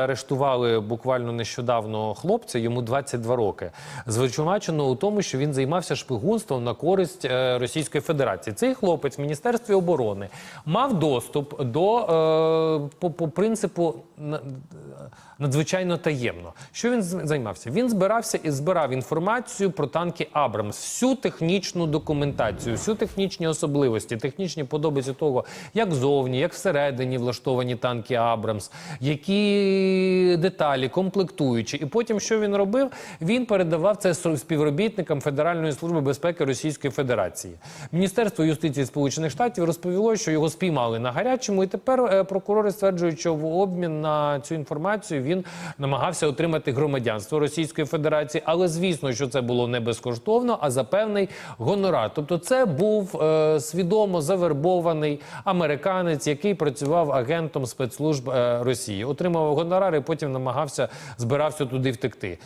Заарештували буквально нещодавно хлопця, йому 22 роки. Звинувачено у тому, що він займався шпигунством на користь е, Російської Федерації. Цей хлопець в Міністерстві оборони мав доступ до е, по, по принципу на- надзвичайно таємно. Що він займався? Він збирався і збирав інформацію про танки Абрамс, всю технічну документацію, всю технічні особливості, технічні подобиці того, як зовні, як всередині влаштовані танки Абрамс, які деталі, комплектуючі. І потім, що він робив? Він передавав це співробітникам Федеральної служби безпеки Російської Федерації. Міністерство юстиції Сполучених Штатів розповіло, що його спіймали на гарячому, і тепер е, прокурори стверджують, що в обмін на цю інформацію він намагався отримати громадянство Російської Федерації. Але звісно, що це було не безкоштовно, а за певний гонорар. Тобто, це був е, свідомо завербований американець, який працював агентом спецслужб е, Росії, отримав гонорар і потім намагався збирався туди втекти.